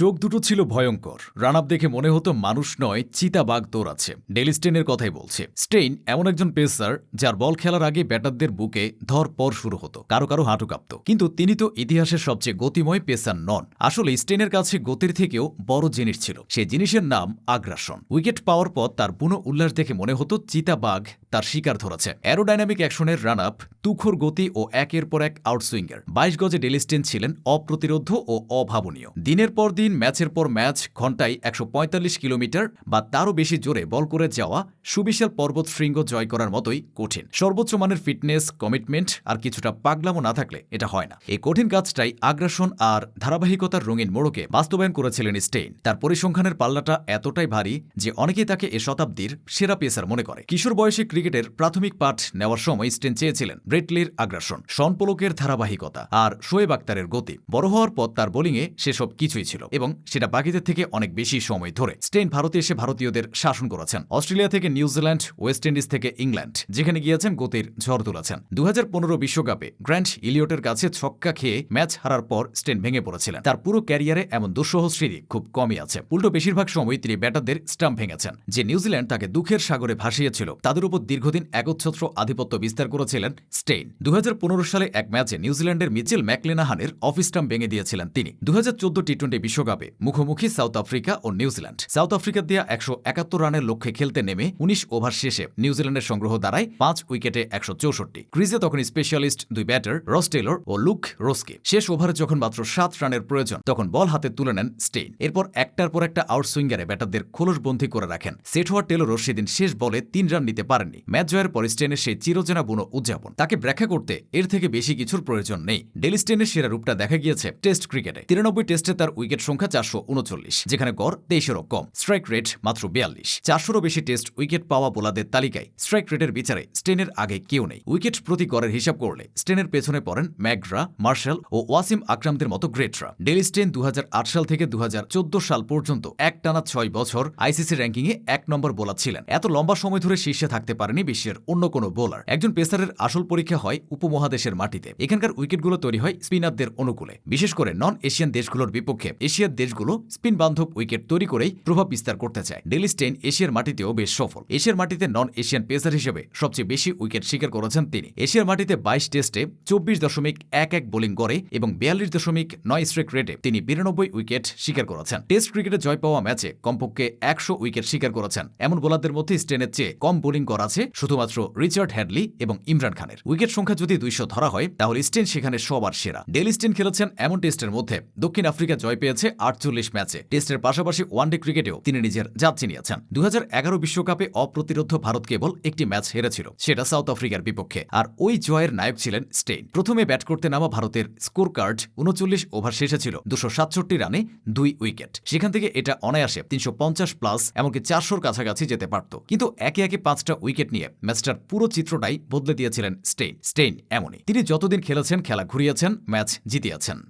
চোখ দুটো ছিল ভয়ঙ্কর। রান আপ দেখে মনে হতো মানুষ নয়, চিতাবাঘ দৌড়াচ্ছে ডেলি স্টেনের কথাই বলছে। স্টেইন এমন একজন পেসার যার বল খেলার আগে ব্যাটারদের বুকে ধর পর শুরু হতো, কারও কারও হাঁটু কাঁপত। কিন্তু তিনি তো ইতিহাসের সবচেয়ে গতিময় পেসার নন। আসলে স্টেনের কাছে গতির থেকেও বড় জিনিস ছিল। সে জিনিসের নাম আগ্রাসন। উইকেট পাওয়ার পর তার বুনো উল্লাস দেখে মনে হতো চিতাবাঘ তার শিকার ধরেছে। অ্যারোডাইনামিক অ্যাকশনের রান আপ তুখোর গতি ও একের পর এক আউটসুইঙ্গার। বাইশ গজে ডেলিস্টেন ছিলেন অপ্রতিরোধ ও অভাবনীয়। দিনের পর দিন, ম্যাচের পর ম্যাচ ঘন্টায় একশো কিলোমিটার বা তারও বেশি জোরে বল করে যাওয়া সুবিশাল পর্বত শৃঙ্গ জয় করার মতোই কঠিন। সর্বোচ্চ মানের ফিটনেস, কমিটমেন্ট আর কিছুটা পাগলামো না থাকলে এটা হয় না। এই কঠিন কাজটাই আগ্রাসন আর ধারাবাহিকতার রঙিন মোড়কে বাস্তবায়ন করেছিলেন স্টেইন। তার পরিসংখ্যানের পাল্লাটা এতটাই ভারী যে অনেকেই তাকে এ শতাব্দীর সেরা পেসার মনে করে। কিশোর বয়সে ক্রিকেটের প্রাথমিক পাঠ নেওয়ার সময় স্টেন চেয়েছিলেন ব্রেটলির আগ্রাসন, শন পোলকের ধারাবাহিকতা আর শোয়েব আক্তারের গতি। বড় হওয়ার পর তার বোলিংয়ে সেসব কিছুই ছিল এবং সেটা বাকিদের থেকে অনেক বেশি সময় ধরে। স্টেইন ভারতে এসে ভারতীয়দের শাসন করেছেন। অস্ট্রেলিয়া থেকে নিউজিল্যান্ড, ওয়েস্ট ইন্ডিজ থেকে ইংল্যান্ড, যেখানে গিয়েছেন গতির ঝড় তুলেছেন। দু বিশ্বকাপে গ্র্যান্ড ইলিয়টের কাছে ছক্কা খেয়ে ম্যাচ হারার পর স্টেন ভেঙে পড়েছিলেন। তার পুরো ক্যারিয়ারে এমন দুঃসহ স্মৃতি খুব কমই আছে। উল্টো বেশিরভাগ সময় তিনি ব্যাটারদের স্টাম্প ভেঙেছেন, যে নিউজিল্যান্ড তাকে দুঃখের সাগরে ভাসিয়েছিল। তাদের উপর দীর্ঘদিন একচ্ছত্র আধিপত্য বিস্তার করেছিলেন স্টেইন। দু হাজার পনেরো সালে এক ম্যাচে নিউজিল্যান্ডের মিচেল ম্যাকলেনাহানের অফিস স্টাম্প ভেঙে দিয়েছিলেন তিনি। দু টি টোয়েন্টি বিশ্বকাপে মুখোমুখি সাউথ আফ্রিকা ও নিউজিল্যান্ড। সাউথ আফ্রিকা দিয়ে একশো একাত্তর রানের লক্ষ্যে খেলতে নেমে উনিশ ওভার শেষে নিউজিল্যান্ডের সংগ্রহ দাঁড়ায় পাঁচ উইকেটে একশো চৌষট্টি। ক্রিজে তখন স্পেশালিস্ট দুই ব্যাটার রস টেলর ও লুক রোসকে। শেষ ওভারে যখন মাত্র সাত রানের প্রয়োজন, তখন বল হাতে তুলে নেন স্টেইন। এরপর একটার পর একটা আউটসুইঙ্গারে ব্যাটারদের খোলসবন্দি করে রাখেন। সেট হওয়া টেলরও সেদিন শেষ বলে তিন রান নিতে পারেননি। ম্যাচ জয়ের পর স্টেনের সেই চিরচেনা বুনো উদযাপন। তাকে ব্যাখ্যা করতে এর থেকে বেশি কিছুর প্রয়োজন নেই। ডেলি স্টেনের সেরা রূপটা দেখা গিয়েছে টেস্ট ক্রিকেটে। তিরানব্বই টেস্টে তার উইকেট সংখ্যা চারশো উনচল্লিশ, যেখানে গড় তেইশেরও কম। স্ট্রাইক রেট মাত্র বিয়াল্লিশ। চারশোরও বেশি টেস্ট উইকেট পাওয়া বোলাদের তালিকায় স্ট্রাইক রেটের বিচারে স্টেনের আগে কেউ নেই। উইকেট প্রতি গড়ের হিসাব করলে স্টেনের পেছনে পড়েন ম্যাকড্রা মার্শাল ও ওয়াসিম আকরামদের মতো গ্রেটরা। ডেলি স্টেন দু সাল থেকে দু হাজার চোদ্দ সাল পর্যন্ত এক টানা ছয় বছর আইসিসি র্যাঙ্কিংয়ে এক নম্বর বোলার ছিলেন। এত লম্বা সময় ধরে শীর্ষে থাকতে পারেনি বিশ্বের অন্য কোনো বোলার একজন পেসারের আসল পরীক্ষা হয় উপমহাদেশের মাটিতে। এখানকার উইকেটগুলো তৈরি হয় স্পিনারদের অনুকূলে। বিশেষ করে নন এশিয়ান দেশগুলোর বিপক্ষে এশিয়ার দেশগুলো স্পিন বান্ধব উইকেট তৈরি করেই প্রভাব বিস্তার করতে চায়। ডেলি স্টেইন এশিয়ার মাটিতেও বেশ সফল। এশিয়ার মাটিতে নন এশিয়ান পেসার হিসেবে সবচেয়ে বেশি উইকেট শিকার করেছেন তিনি। এশিয়ার মাটিতে বাইশ টেস্টে চব্বিশ দশমিক এক এক বোলিং করে এবং বিয়াল্লিশ দশমিক নয় স্ট্রেক রেটে তিনি বিরানব্বই উইকেট শিকার করেছেন। টেস্ট ক্রিকেটে জয় পাওয়া ম্যাচে কমপক্ষে একশো উইকেট শিকার করেছেন। এমন বোলারদের মধ্যে স্টেনের চেয়ে কম বোলিং করা আছে শুধুমাত্র রিচার্ড হ্যাডলি এবং ইমরান খানের। উইকেট সংখ্যা যদি দুইশো ধরা হয়, তাহলে স্টেন সেখানে সবার সেরা। ডেলি স্টেন খেলেছেন এমন টেস্টের মধ্যে। দক্ষিণ আফ্রিকা জয় পেয়েছে আটচল্লিশ ম্যাচে। টেস্টের পাশাপাশি ওয়ানডে ক্রিকেটেও তিনি নিজের জাত চিনিয়েছেন দু বিশ্বকাপে অপ্রতিরোধ ভারত কেবল একটি ম্যাচ হেরেছিল, সেটা সাউথ আফ্রিকার বিপক্ষে। আর ওই জয়ের নায়ক ছিলেন স্টেইন প্রথমে ব্যাট করতে নামা ভারতের স্কোর কার্ড উনচল্লিশ ওভার শেষে ছিল দুশো সাতষট্টি রানে দুই উইকেট। সেখান থেকে এটা অনায়াসে তিনশো পঞ্চাশ প্লাস, এমনকি চারশোর কাছাকাছি যেতে পারত। কিন্তু একে একে পাঁচটা উইকেট নিয়ে ম্যাচটার পুরো চিত্রটাই বদলে দিয়েছিলেন স্টেইন। স্টেইন এমনই। তিনি যতদিন খেলেছেন, খেলা ঘুরিয়েছেন, ম্যাচ জিতিয়েছেন।